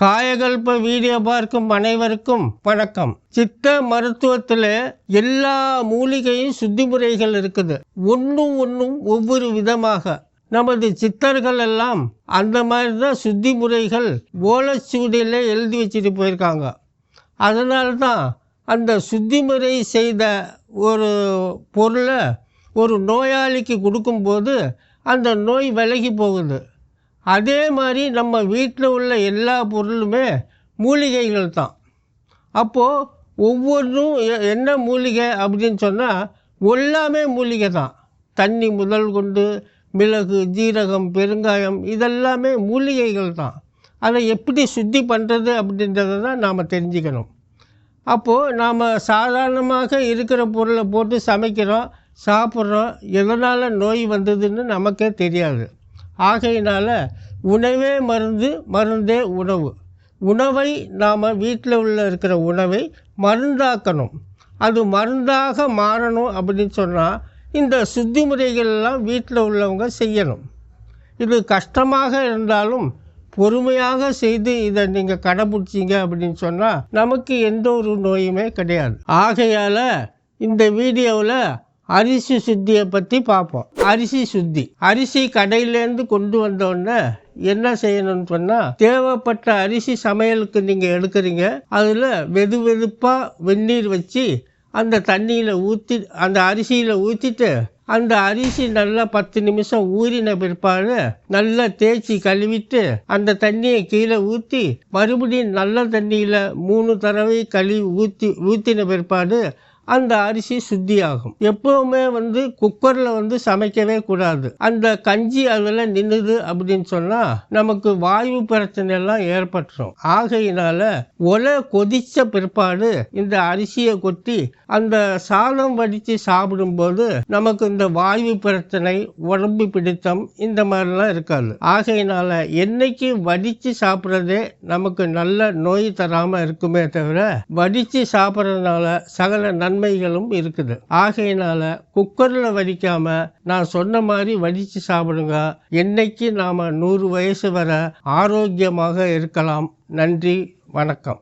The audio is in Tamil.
காயகல்ப வீடியோ பார்க்கும் அனைவருக்கும் வணக்கம். சித்த மருத்துவத்தில் எல்லா மூலிகையும் சுத்தி முறைகள் இருக்குது. ஒன்றும் ஒன்றும் ஒவ்வொரு விதமாக. நமது சித்தர்கள் எல்லாம் அந்த மாதிரி தான் சுத்தி முறைகள் ஓலைச்சுவடியில் எழுதி வச்சுட்டு போயிருக்காங்க. அதனால தான் அந்த சுத்தி முறை செய்த ஒரு பொருளை ஒரு நோயாளிக்கு கொடுக்கும்போது அந்த நோய் விலகி போகுது. அதே மாதிரி நம்ம வீட்டில் உள்ள எல்லா பொருளுமே மூலிகைகள் தான் அப்போது ஒவ்வொன்றும் எ- என்ன மூலிகை அப்படின்னு சொன்னால் எல்லாமே மூலிகை தான் தண்ணி முதல் கொண்டு மிளகு ஜீரகம் பெருங்காயம் இதெல்லாமே மூலிகைகள் தான் அதை எப்படி சுத்தி பண்ணுறது அப்படின்றத தான் நாம் தெரிஞ்சுக்கணும். அப்போது நாம் சாதாரணமாக இருக்கிற பொருளை போட்டு சமைக்கிறோம் சாப்பிட்றோம் எதனால் நோய் வந்ததுன்னு நமக்கே தெரியாது. ஆகையினால் உணவே மருந்து மருந்தே உணவு. உணவை நாம் வீட்டில் உள்ள இருக்கிற உணவை மருந்தாக்கணும். அது மருந்தாக மாறணும் அப்படின்னு சொன்னால் இந்த சுத்தி முறைகள்லாம் வீட்டில் உள்ளவங்க செய்யணும். இது கஷ்டமாக இருந்தாலும் பொறுமையாக செய்து இதை நீங்கள் கடைபிடிச்சிங்க அப்படின்னு சொன்னால் நமக்கு எந்த ஒரு நோயுமே கிடையாது. ஆகையால் இந்த வீடியோவில் அரிசி சுத்தியை பற்றி பார்ப்போம். அரிசி சுத்தி. அரிசி கடையிலேருந்து கொண்டு வந்தோடனே என்ன செய்யணும்னு சொன்னால் தேவைப்பட்ட அரிசி சமையலுக்கு நீங்கள் எடுக்கிறீங்க. அதில் வெது வெதுப்பாக வெந்நீர் வச்சு அந்த தண்ணியில் ஊற்றி அந்த அரிசியில் ஊற்றிட்டு அந்த அரிசி நல்லா பத்து நிமிஷம் ஊறின பிற்பாடு நல்லா தேய்ச்சி கழுவிட்டு அந்த தண்ணியை கீழே ஊற்றி மறுபடியும் நல்ல தண்ணியில் மூணு தடவை கழுவி ஊற்றி ஊற்றின பிற்பாடு அந்த அரிசி சுத்தியாகும். எப்பவுமே வந்து குக்கரில் வந்து சமைக்கவே கூடாது. அந்த கஞ்சி அதில் நின்றுது அப்படின்னு சொன்னால் நமக்கு வாயு பிரச்சனை எல்லாம் ஏற்பட்டுரும். ஆகையினால ஒலை கொதிச்ச பிற்பாடு இந்த அரிசியை கொட்டி அந்த சாதம் வடித்து சாப்பிடும்போது நமக்கு இந்த வாயு பிரச்சனை உடம்பு பிடித்தம் இந்த மாதிரிலாம் இருக்காது. ஆகையினால என்னைக்கு வடித்து சாப்பிட்றதே நமக்கு நல்ல நோய் தராமல் இருக்குமே தவிர வடித்து சாப்பிட்றதுனால சகல நன்மைகளும் இருக்குது. ஆகையினால குக்கரில் வடிக்காம நான் சொன்ன மாதிரி வடித்து சாப்பிடுங்க. என்னைக்கு நாம் நூறு வயசு வர ஆரோக்கியமாக இருக்கலாம். நன்றி வணக்கம்.